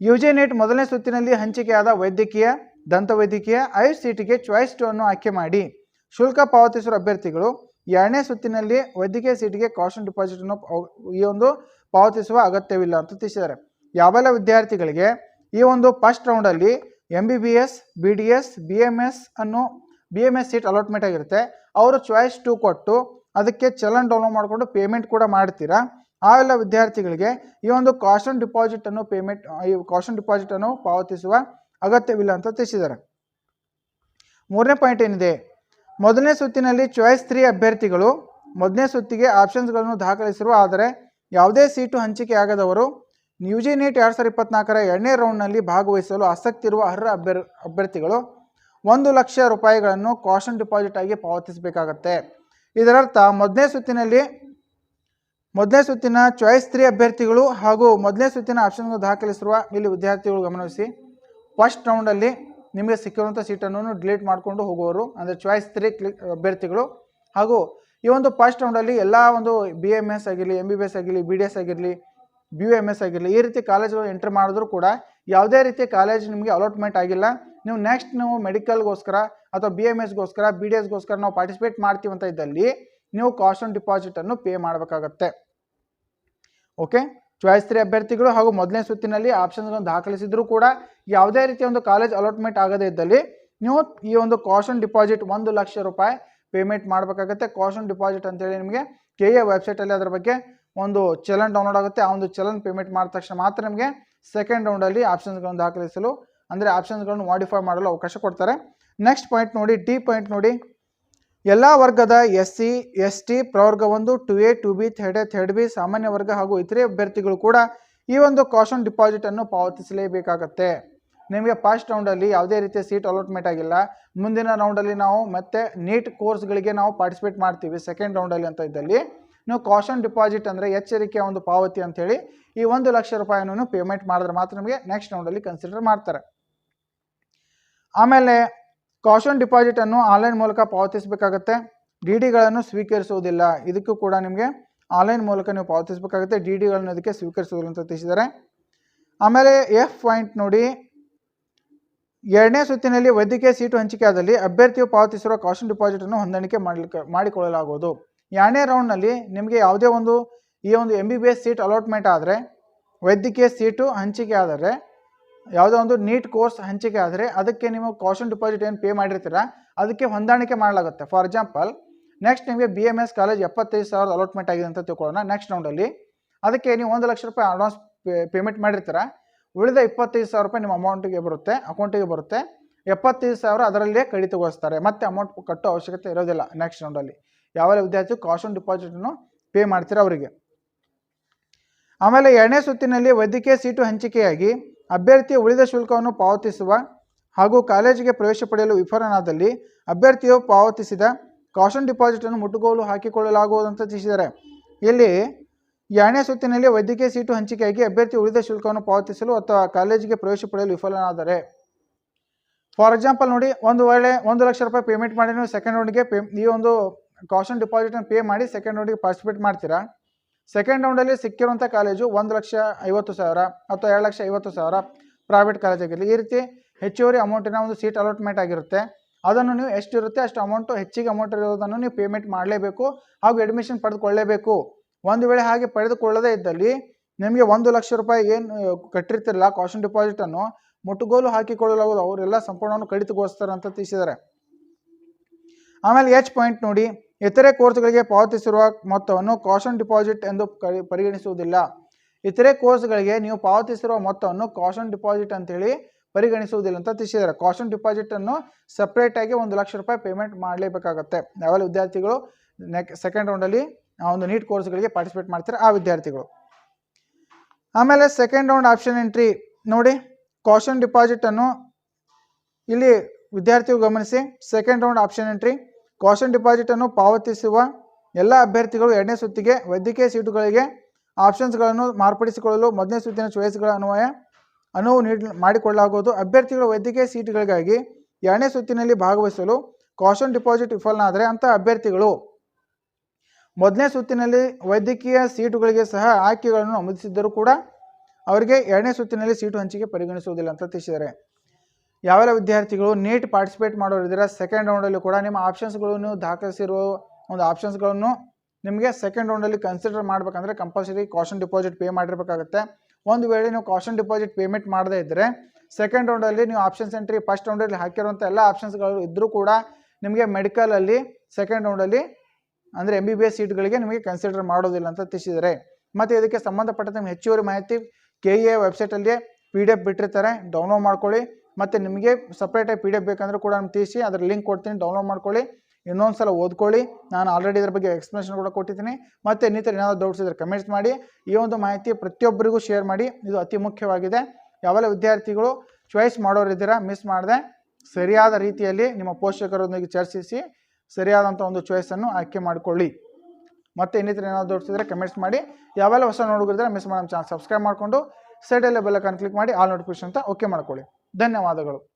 ಯು ಜಿ ನೆಟ್ ಮೊದಲನೇ ಸುತ್ತಿನಲ್ಲಿ ಹಂಚಿಕೆಯಾದ ವೈದ್ಯಕೀಯ ದಂತ ವೈದ್ಯಕೀಯ ಐಸ್ ಸೀಟಿಗೆ ಚಾಯ್ಸ್ ಟು ಅನ್ನು ಆಯ್ಕೆ ಮಾಡಿ. ಶುಲ್ಕ ಪಾವತಿಸುವ ಅಭ್ಯರ್ಥಿಗಳು ಎರಡನೇ ಸುತ್ತಿನಲ್ಲಿ ವೈದ್ಯಕೀಯ ಸೀಟಿಗೆ ಕಾಶನ್ ಡಿಪಾಸಿಟ್ ಅನ್ನು ಈ ಒಂದು ಪಾವತಿಸುವ ಅಗತ್ಯವಿಲ್ಲ ಅಂತ ತಿಳಿಸಿದ್ದಾರೆ. ಯಾವೆಲ್ಲ ವಿದ್ಯಾರ್ಥಿಗಳಿಗೆ ಈ ಒಂದು first ರೌಂಡಲ್ಲಿ M B B S B D S B M S ಅನ್ನು B M S seat allotment ಆಗಿರುತ್ತೆ, ಅವರು ಚಾಯ್ಸ್ ಟು ಕೊಟ್ಟು ಅದಕ್ಕೆ ಚಲನ್ ಡೌನ್ಲೋಡ್ ಮಾಡಿಕೊಂಡು ಪೇಮೆಂಟ್ ಕೂಡ ಮಾಡ್ತೀರಾ? ಆ ಎಲ್ಲ ವಿದ್ಯಾರ್ಥಿಗಳಿಗೆ ಈ ಒಂದು ಕಾಸ್ಟನ್ ಡಿಪಾಸಿಟ್ ಅನ್ನು ಪೇಮೆಂಟ್ ಈ ಕಾಸ್ಟನ್ ಡಿಪಾಸಿಟ್ ಅನ್ನು ಪಾವತಿಸುವ ಅಗತ್ಯವಿಲ್ಲ ಅಂತ ತಿಳಿಸಿದ್ದಾರೆ. ಮೂರನೇ ಪಾಯಿಂಟ್ ಏನಿದೆ? ಮೊದಲನೇ ಸುತ್ತಿನಲ್ಲಿ ಚಾಯ್ಸ್ ತ್ರೀ ಅಭ್ಯರ್ಥಿಗಳು ಮೊದಲನೇ ಸುತ್ತಿಗೆ ಆಪ್ಷನ್ಸ್ಗಳನ್ನು ದಾಖಲಿಸಿರುವ, ಆದರೆ ಯಾವುದೇ ಸೀಟು ಹಂಚಿಕೆ ಆಗದವರು ಜಿ ನೀಟ್ ಎರಡು ಸಾವಿರದ ಇಪ್ಪತ್ನಾಲ್ಕರ ಎರಡನೇ ರೌಂಡ್ನಲ್ಲಿ ಭಾಗವಹಿಸಲು ಆಸಕ್ತಿ ಇರುವ ಅರ್ಹ ಅಭ್ಯರ್, ಅಭ್ಯರ್ಥಿಗಳು ಒಂದು ಲಕ್ಷ ರೂಪಾಯಿಗಳನ್ನು ಕಾಷನ್ ಡಿಪಾಸಿಟ್ ಆಗಿ ಪಾವತಿಸಬೇಕಾಗತ್ತೆ. ಇದರರ್ಥ ಮೊದಲನೇ ಸುತ್ತಿನಲ್ಲಿ ಮೊದಲನೇ ಸುತ್ತಿನ ಚಾಯ್ಸ್ ತ್ರೀ ಅಭ್ಯರ್ಥಿಗಳು ಹಾಗೂ ಮೊದಲನೇ ಸುತ್ತಿನ ಆಪ್ಷನ್ಗಳು ದಾಖಲಿಸಿರುವ ಇಲ್ಲಿ ವಿದ್ಯಾರ್ಥಿಗಳು ಗಮನಿಸಿ ಫಸ್ಟ್ ರೌಂಡಲ್ಲಿ ನಿಮಗೆ ಸಿಕ್ಕಿರುವಂಥ ಸೀಟನ್ನು ಡಿಲೀಟ್ ಮಾಡಿಕೊಂಡು ಹೋಗುವವರು, ಅಂದರೆ ಚಾಯ್ಸ್ ತ್ರೀ ಅಭ್ಯರ್ಥಿಗಳು ಹಾಗೂ ಈ ಒಂದು ಫಸ್ಟ್ ರೌಂಡಲ್ಲಿ ಎಲ್ಲ ಒಂದು ಬಿ ಎಂ ಎಸ್ ಆಗಿರಲಿ ಎಂ ಬಿ ಬಿ ಎಸ್ ಆಗಿರಲಿ ಬಿ ಡಿ ಎಸ್ ಆಗಿರಲಿ ಬಿ ಯು ಎಂ ಎಸ್ ಆಗಿರಲಿ, ಈ ರೀತಿ ಕಾಲೇಜ್ಗಳು ಎಂಟ್ರ್ ಮಾಡಿದ್ರು ಕೂಡ ಯಾವುದೇ ರೀತಿ ಕಾಲೇಜ್ ನಿಮಗೆ ಅಲಾಟ್ಮೆಂಟ್ ಆಗಿಲ್ಲ. ನೀವು ನೆಕ್ಸ್ಟ್ ನೀವು ಮೆಡಿಕಲ್ಗೋಸ್ಕರ ಅಥವಾ ಬಿ ಎಂ ಎಸ್ಗೋಸ್ಕರ ಬಿ ಡಿ ಎಸ್ಗೋಸ್ಕರ ನಾವು ಪಾರ್ಟಿಸಿಪೇಟ್ ಮಾಡ್ತೀವಿ ಅಂತ ಇದ್ದಲ್ಲಿ ನೀವು ಕಾಷನ್ ಡಿಪಾಸಿಟನ್ನು ಪೇ ಮಾಡಬೇಕಾಗತ್ತೆ. ಓಕೆ ಚಾಯ್ಸ್ ತ್ರೀ ಅಭ್ಯರ್ಥಿಗಳು ಹಾಗೂ ಮೊದಲನೇ ಸುತ್ತಿನಲ್ಲಿ ಆಪ್ಷನ್ಗಳನ್ನು ದಾಖಲಿಸಿದ್ರು ಕೂಡ ಯಾವುದೇ ರೀತಿಯ ಒಂದು ಕಾಲೇಜ್ ಅಲಾಟ್ಮೆಂಟ್ ಆಗದೇ ಇದ್ದಲ್ಲಿ ನೀವು ಈ ಒಂದು ಕಾಷನ್ ಡಿಪಾಸಿಟ್ ಒಂದು ಲಕ್ಷ ರೂಪಾಯಿ ಪೇಮೆಂಟ್ ಮಾಡಬೇಕಾಗತ್ತೆ. ಕಾಷನ್ ಡಿಪಾಸಿಟ್ ಅಂತೇಳಿ ನಿಮಗೆ ಕೆ ಎ ವೆಬ್ಸೈಟಲ್ಲಿ ಅದರ ಬಗ್ಗೆ ಒಂದು ಚಲನ್ ಡೌನ್ಲೋಡ್ ಆಗುತ್ತೆ. ಆ ಒಂದು ಚಲನ್ ಪೇಮೆಂಟ್ ಮಾಡಿದ ತಕ್ಷಣ ಮಾತ್ರ ನಿಮಗೆ ಸೆಕೆಂಡ್ ರೌಂಡಲ್ಲಿ ಆಪ್ಷನ್ಸ್ಗಳನ್ನು ದಾಖಲಿಸಲು, ಅಂದರೆ ಆಪ್ಷನ್ಸ್ಗಳನ್ನು ಮಾಡಿಫೈ ಮಾಡಲು ಅವಕಾಶ ಕೊಡ್ತಾರೆ. ನೆಕ್ಸ್ಟ್ ಪಾಯಿಂಟ್ ನೋಡಿ ಡಿ ಪಾಯಿಂಟ್ ನೋಡಿ. ಎಲ್ಲ ವರ್ಗದ ಎಸ್ ಸಿ, ಎಸ್ ಟಿ ಪ್ರವರ್ಗ ಒಂದು two A two B third A third B ಸಾಮಾನ್ಯ ವರ್ಗ ಹಾಗೂ ಇತರೆ ಅಭ್ಯರ್ಥಿಗಳು ಕೂಡ ಈ ಒಂದು ಕಾಷನ್ ಡಿಪಾಸಿಟನ್ನು ಪಾವತಿಸಲೇಬೇಕಾಗತ್ತೆ. ನಿಮಗೆ ಫಸ್ಟ್ ರೌಂಡಲ್ಲಿ ಯಾವುದೇ ರೀತಿಯ ಸೀಟ್ ಅಲಾಟ್ಮೆಂಟ್ ಆಗಿಲ್ಲ. ಮುಂದಿನ ರೌಂಡಲ್ಲಿ ನಾವು ಮತ್ತೆ ನೀಟ್ ಕೋರ್ಸ್ಗಳಿಗೆ ನಾವು ಪಾರ್ಟಿಸಿಪೇಟ್ ಮಾಡ್ತೀವಿ ಸೆಕೆಂಡ್ ರೌಂಡಲ್ಲಿ ಅಂತ ಇದ್ದಲ್ಲಿ. ನೀವು ಕಾಷನ್ ಡಿಪಾಸಿಟ್ ಅಂದರೆ ಎಚ್ಚರಿಕೆಯ ಒಂದು ಪಾವತಿ ಅಂತೇಳಿ ಈ ಒಂದು ಲಕ್ಷ ರೂಪಾಯಿಯನ್ನು ಪೇಮೆಂಟ್ ಮಾಡಿದ್ರೆ ಮಾತ್ರ ನಿಮಗೆ ನೆಕ್ಸ್ಟ್ ರೌಂಡಲ್ಲಿ ಕನ್ಸಿಡರ್ ಮಾಡ್ತಾರೆ. ಆಮೇಲೆ ಕಾಷನ್ ಡಿಪಾಸಿಟನ್ನು ಆನ್ಲೈನ್ ಮೂಲಕ ಪಾವತಿಸಬೇಕಾಗತ್ತೆ. ಡಿ ಡಿಗಳನ್ನು ಸ್ವೀಕರಿಸುವುದಿಲ್ಲ. ಇದಕ್ಕೂ ಕೂಡ ನಿಮಗೆ ಆನ್ಲೈನ್ ಮೂಲಕ ನೀವು ಪಾವತಿಸಬೇಕಾಗುತ್ತೆ. ಡಿ ಡಿಗಳನ್ನು ಅದಕ್ಕೆ ಸ್ವೀಕರಿಸುವುದಿಲ್ಲ ಅಂತ ತಿಳಿಸಿದ್ದಾರೆ. ಆಮೇಲೆ ಎಫ್ ಪಾಯಿಂಟ್ ನೋಡಿ. ಎರಡನೇ ಸುತ್ತಿನಲ್ಲಿ ವೈದ್ಯಕೀಯ ಸೀಟು ಹಂಚಿಕೆ ಆದಲ್ಲಿ ಅಭ್ಯರ್ಥಿಯು ಪಾವತಿಸಿರುವ ಕಾಶನ್ ಡಿಪಾಸಿಟನ್ನು ಹೊಂದಾಣಿಕೆ ಮಾಡಲಿಕ್ಕೆ ಮಾಡಿಕೊಳ್ಳಲಾಗುವುದು. ಎರಡನೇ ರೌಂಡ್ನಲ್ಲಿ ನಿಮಗೆ ಯಾವುದೇ ಒಂದು ಈ ಒಂದು M B B S seat allotment ಆದರೆ, ವೈದ್ಯಕೀಯ ಸೀಟು ಹಂಚಿಕೆ ಆದರೆ ಯಾವುದೋ ಒಂದು ನೀಟ್ ಕೋರ್ಸ್ ಹಂಚಿಕೆ ಆದರೆ ಅದಕ್ಕೆ ನೀವು ಕಾಶನ್ ಡಿಪಾಸಿಟ್ ಏನು ಪೇ ಮಾಡಿರ್ತೀರ, ಅದಕ್ಕೆ ಹೊಂದಾಣಿಕೆ ಮಾಡಲಾಗುತ್ತೆ. ಫಾರ್ ಎಕ್ಸಾಂಪಲ್ ನೆಕ್ಸ್ಟ್ ನಿಮಗೆ ಬಿ ಎಂ ಎಸ್ ಕಾಲೇಜ್ ಎಪ್ಪತ್ತೈದು ಸಾವಿರದ ಅಲಾಟ್ಮೆಂಟ್ ಆಗಿದೆ ಅಂತ ತಿಳ್ಕೊಳ್ಳೋಣ ನೆಕ್ಸ್ಟ್ ರೌಂಡಲ್ಲಿ ಅದಕ್ಕೆ ನೀವು ಒಂದು ಲಕ್ಷ ರೂಪಾಯಿ ಅಡ್ವಾನ್ಸ್ ಪೇಮೆಂಟ್ ಮಾಡಿರ್ತೀರ, ಉಳಿದ ಇಪ್ಪತ್ತೈದು ಸಾವಿರ ರೂಪಾಯಿ ನಿಮ್ಮ ಅಮೌಂಟಿಗೆ ಬರುತ್ತೆ ಅಕೌಂಟಿಗೆ ಬರುತ್ತೆ. ಎಪ್ಪತ್ತೈದು ಸಾವಿರ ಅದರಲ್ಲೇ ಕಡಿತಗೊಳಿಸ್ತಾರೆ, ಮತ್ತೆ ಅಮೌಂಟ್ ಕಟ್ಟೋ ಅವಶ್ಯಕತೆ ಇರೋದಿಲ್ಲ ನೆಕ್ಸ್ಟ್ ರೌಂಡಲ್ಲಿ ಯಾವ ವಿದ್ಯಾರ್ಥಿ ಕಾಶನ್ ಡಿಪಾಸಿಟನ್ನು ಪೇ ಮಾಡ್ತೀರ ಅವರಿಗೆ. ಆಮೇಲೆ ಎರಡನೇ ಸುತ್ತಿನಲ್ಲಿ ವೈದ್ಯಕೀಯ ಸೀಟು ಹಂಚಿಕೆಯಾಗಿ ಅಭ್ಯರ್ಥಿಯ ಉಳಿದ ಶುಲ್ಕವನ್ನು ಪಾವತಿಸುವ ಹಾಗೂ ಕಾಲೇಜಿಗೆ ಪ್ರವೇಶ ಪಡೆಯಲು ವಿಫಲನಾದಲ್ಲಿ ಅಭ್ಯರ್ಥಿಯು ಪಾವತಿಸಿದ ಕಾಷನ್ ಡಿಪಾಸಿಟನ್ನು ಮುಟ್ಟುಗೋಲು ಹಾಕಿಕೊಳ್ಳಲಾಗುವುದಂತ ತಿಳಿಸಿದ್ದಾರೆ. ಇಲ್ಲಿ ಎರಡನೇ ಸುತ್ತಿನಲ್ಲಿ ವೈದ್ಯಕೀಯ ಸೀಟು ಹಂಚಿಕೆಯಾಗಿ ಅಭ್ಯರ್ಥಿ ಉಳಿದ ಶುಲ್ಕವನ್ನು ಪಾವತಿಸಲು ಅಥವಾ ಕಾಲೇಜಿಗೆ ಪ್ರವೇಶ ಪಡೆಯಲು ವಿಫಲನಾದರೆ. ಫಾರ್ ಎಕ್ಸಾಂಪಲ್ ನೋಡಿ, ಒಂದು ವೇಳೆ ಒಂದು ಲಕ್ಷ ರೂಪಾಯಿ ಪೇಮೆಂಟ್ ಮಾಡಿ ನೀವು ಸೆಕೆಂಡ್ ರೌಂಡ್ಗೆ ಪೇ ಈ ಒಂದು ಕಾಷನ್ ಡಿಪಾಸಿಟನ್ನು ಪೇ ಮಾಡಿ ಸೆಕೆಂಡ್ ರೌಂಡಿಗೆ ಪಾರ್ಟಿಸಿಪೇಟ್ ಮಾಡ್ತೀರಾ? ಸೆಕೆಂಡ್ ರೌಂಡಲ್ಲಿ ಸಿಕ್ಕಿರುವಂಥ ಕಾಲೇಜು ಒಂದು ಲಕ್ಷ ಐವತ್ತು ಸಾವಿರ ಅಥವಾ ಎರಡು ಲಕ್ಷ ಐವತ್ತು ಸಾವಿರ ಪ್ರೈವೇಟ್ ಕಾಲೇಜ್ ಆಗಿರಲಿ. ಈ ರೀತಿ ಹೆಚ್ಚುವರಿ ಅಮೌಂಟಿನ ಒಂದು ಸೀಟ್ ಅಲಾಟ್ಮೆಂಟ್ ಆಗಿರುತ್ತೆ. ಅದನ್ನು ನೀವು ಎಷ್ಟು ಇರುತ್ತೆ ಅಷ್ಟು ಅಮೌಂಟು ಹೆಚ್ಚಿಗೆ ಅಮೌಂಟ್ ಇರೋದನ್ನು ನೀವು ಪೇಮೆಂಟ್ ಮಾಡಲೇಬೇಕು ಹಾಗೂ ಅಡ್ಮಿಷನ್ ಪಡೆದುಕೊಳ್ಳಲೇಬೇಕು ಒಂದು ವೇಳೆ ಹಾಗೆ ಪಡೆದುಕೊಳ್ಳದೇ ಇದ್ದಲ್ಲಿ ನಿಮಗೆ ಒಂದು ಲಕ್ಷ ರೂಪಾಯಿ ಏನು ಕಟ್ಟಿರ್ತಿರಲ್ಲ ಕಾಶನ್ ಡಿಪಾಸಿಟನ್ನು ಮುಟ್ಟುಗೋಲು ಹಾಕಿಕೊಳ್ಳಲಾಗುವುದು ಅವರೆಲ್ಲ ಸಂಪೂರ್ಣವನ್ನು ಕಡಿತಗೊಳಿಸ್ತಾರೆ ಅಂತ ತಿಳಿಸಿದ್ದಾರೆ. ಆಮೇಲೆ ಎಚ್ ಪಾಯಿಂಟ್ ನೋಡಿ, ಇತರೆ ಕೋರ್ಸ್ಗಳಿಗೆ ಪಾವತಿಸಿರುವ ಮೊತ್ತವನ್ನು ಕಾಷನ್ ಡಿಪಾಸಿಟ್ ಎಂದು ಪರಿಗಣಿಸುವುದಿಲ್ಲ. ಇತರೆ ಕೋರ್ಸ್ಗಳಿಗೆ ನೀವು ಪಾವತಿಸಿರುವ ಮೊತ್ತವನ್ನು ಕಾಷನ್ ಡಿಪಾಸಿಟ್ ಅಂತೇಳಿ ಪರಿಗಣಿಸುವುದಿಲ್ಲ ಅಂತ ತಿಳಿಸಿದ್ದಾರೆ. ಕಾಷನ್ ಡಿಪಾಸಿಟನ್ನು ಸಪ್ರೇಟಾಗಿ ಒಂದು ಲಕ್ಷ ರೂಪಾಯಿ ಪೇಮೆಂಟ್ ಮಾಡಲೇಬೇಕಾಗತ್ತೆ. ಯಾವ ವಿದ್ಯಾರ್ಥಿಗಳು ನೆಕ್ ಸೆಕೆಂಡ್ ರೌಂಡಲ್ಲಿ ಒಂದು ನೀಟ್ ಕೋರ್ಸ್ಗಳಿಗೆ ಪಾರ್ಟಿಸಿಪೇಟ್ ಮಾಡ್ತಾರೆ ಆ ವಿದ್ಯಾರ್ಥಿಗಳು. ಆಮೇಲೆ ಸೆಕೆಂಡ್ ರೌಂಡ್ ಆಪ್ಷನ್ ಎಂಟ್ರಿ ನೋಡಿ ಕಾಷನ್ ಡಿಪಾಸಿಟನ್ನು ಇಲ್ಲಿ ವಿದ್ಯಾರ್ಥಿಗಳು ಗಮನಿಸಿ second round option entry caution ಡಿಪಾಸಿಟನ್ನು ಪಾವತಿಸುವ ಎಲ್ಲ ಅಭ್ಯರ್ಥಿಗಳು ಎರಡನೇ ಸುತ್ತಿಗೆ ವೈದ್ಯಕೀಯ ಸೀಟುಗಳಿಗೆ ಆಪ್ಷನ್ಸ್ಗಳನ್ನು ಮಾರ್ಪಡಿಸಿಕೊಳ್ಳಲು ಮೊದಲನೇ ಸುತ್ತಿನ ಚಾಯ್ಸ್ಗಳ ಅನ್ವಯ, ಅನುವು ನೀಡ, ಮಾಡಿಕೊಳ್ಳಲಾಗುವುದು. ಅಭ್ಯರ್ಥಿಗಳು ವೈದ್ಯಕೀಯ ಸೀಟುಗಳಿಗಾಗಿ ಎರಡನೇ ಸುತ್ತಿನಲ್ಲಿ ಭಾಗವಹಿಸಲು ಕಾಶನ್ ಡಿಪಾಸಿಟ್ ವಿಫಲನಾದರೆ ಅಂಥ ಅಭ್ಯರ್ಥಿಗಳು ಮೊದಲನೇ ಸುತ್ತಿನಲ್ಲಿ ವೈದ್ಯಕೀಯ ಸೀಟುಗಳಿಗೆ ಸಹ ಆಯ್ಕೆಗಳನ್ನು ನಮೂದಿಸಿದ್ದರೂ ಕೂಡ ಅವರಿಗೆ ಎರಡನೇ ಸುತ್ತಿನಲ್ಲಿ ಸೀಟು ಹಂಚಿಕೆ ಪರಿಗಣಿಸುವುದಿಲ್ಲ ಅಂತ ತಿಳಿಸಿದ್ದಾರೆ. ಯಾವೆಲ್ಲ ವಿದ್ಯಾರ್ಥಿಗಳು ನೀಟ್ ಪಾರ್ಟಿಸಿಪೇಟ್ ಮಾಡೋರಿದ್ದೀರಾ ಸೆಕೆಂಡ್ ರೌಂಡಲ್ಲಿ ಕೂಡ ನಿಮ್ಮ ಆಪ್ಷನ್ಸ್ಗಳನ್ನು ದಾಖಲಿಸಿರುವ ಒಂದು ಆಪ್ಷನ್ಸ್ಗಳನ್ನು ನಿಮಗೆ ಸೆಕೆಂಡ್ ರೌಂಡಲ್ಲಿ ಕನ್ಸಿಡರ್ ಮಾಡಬೇಕಂದ್ರೆ ಕಂಪಲ್ಸರಿ ಕಾಶನ್ ಡಿಪಾಸಿಟ್ ಪೇ ಮಾಡಿರಬೇಕಾಗುತ್ತೆ. ಒಂದು ವೇಳೆ ನೀವು ಕಾಷನ್ ಡಿಪಾಸಿಟ್ ಪೇಮೆಂಟ್ ಮಾಡದೇ ಇದ್ದರೆ ಸೆಕೆಂಡ್ ರೌಂಡಲ್ಲಿ ನೀವು ಆಪ್ಷನ್ಸ್ ಎಂಟ್ರಿ ಫಸ್ಟ್ ರೌಂಡಲ್ಲಿ ಹಾಕಿರುವಂಥ ಎಲ್ಲ ಆಪ್ಷನ್ಸ್ಗಳು ಇದ್ದರೂ ಕೂಡ ನಿಮಗೆ ಮೆಡಿಕಲಲ್ಲಿ ಸೆಕೆಂಡ್ ರೌಂಡಲ್ಲಿ ಅಂದರೆ ಎಂ ಬಿ ಬಿ ಎಸ್ ಸೀಟ್ಗಳಿಗೆ ನಿಮಗೆ ಕನ್ಸಿಡರ್ ಮಾಡೋದಿಲ್ಲ ಅಂತ ತಿಳಿಸಿದ್ದಾರೆ. ಮತ್ತು ಇದಕ್ಕೆ ಸಂಬಂಧಪಟ್ಟಂತೆ ಹೆಚ್ಚುವರಿ ಮಾಹಿತಿ ಕೆ ಎ ವೆಬ್ಸೈಟಲ್ಲಿ ಪಿ ಡಿ ಎಫ್ ಬಿಟ್ಟಿರ್ತಾರೆ. ಡೌನ್ಲೋಡ್ ಮಾಡ್ಕೊಳ್ಳಿ. ಮತ್ತು ನಿಮಗೆ ಸಪ್ರೇಟಾಗಿ ಪಿ ಡಿ ಎಫ್ ಬೇಕಂದ್ರೆ ಕೂಡ ನಾನು ತಿಳಿಸಿ ಅದರ ಲಿಂಕ್ ಕೊಡ್ತೀನಿ ಡೌನ್ಲೋಡ್ ಮಾಡ್ಕೊಳ್ಳಿ. ಇನ್ನೊಂದು ಸಲ ಓದ್ಕೊಳ್ಳಿ. ನಾನು ಆಲ್ರೆಡಿ ಇದ್ರ ಬಗ್ಗೆ ಎಕ್ಸ್ಪ್ಲನೇಷನ್ ಕೂಡ ಕೊಟ್ಟಿದ್ದೀನಿ. ಮತ್ತು ಇನ್ನಿತರ ಏನಾದರೂ ಡೌಟ್ಸ್ ಇದ್ದರೆ ಕಮೆಂಟ್ಸ್ ಮಾಡಿ. ಈ ಒಂದು ಮಾಹಿತಿ ಪ್ರತಿಯೊಬ್ಬರಿಗೂ ಶೇರ್ ಮಾಡಿ. ಇದು ಅತಿ ಮುಖ್ಯವಾಗಿದೆ. ಯಾವೆಲ್ಲ ವಿದ್ಯಾರ್ಥಿಗಳು ಚಾಯ್ಸ್ ಮಾಡೋರಿದ್ದೀರಾ ಮಿಸ್ ಮಾಡದೆ, ಸರಿಯಾದ ರೀತಿಯಲ್ಲಿ ನಿಮ್ಮ ಪೋಷಕರೊಂದಿಗೆ ಚರ್ಚಿಸಿ ಸರಿಯಾದಂಥ ಒಂದು ಚಾಯ್ಸನ್ನು ಆಯ್ಕೆ ಮಾಡಿಕೊಳ್ಳಿ. ಮತ್ತೆ ಇನ್ನಿತರ ಏನಾದರೂ ಇದ್ದರೆ ಕಮೆಂಟ್ಸ್ ಮಾಡಿ. ಯಾವೆಲ್ಲ ಹೊಸ ನೋಡಿದ್ರೆ ಮಿಸ್ ಮಾಡೋ ಚಾನಲ್ ಸಬ್ಸ್ಕ್ರೈಬ್ ಮಾಡಿಕೊಂಡು ಸೈಡಲ್ಲೇ ಬೆಲ್ಲಕನ್ ಕ್ಲಿಕ್ ಮಾಡಿ ಆಲ್ ನೋಟಿಫಿಕೇಶನ್ ಅಂತ ಓಕೆ ಮಾಡ್ಕೊಳ್ಳಿ. ಧನ್ಯವಾದಗಳು.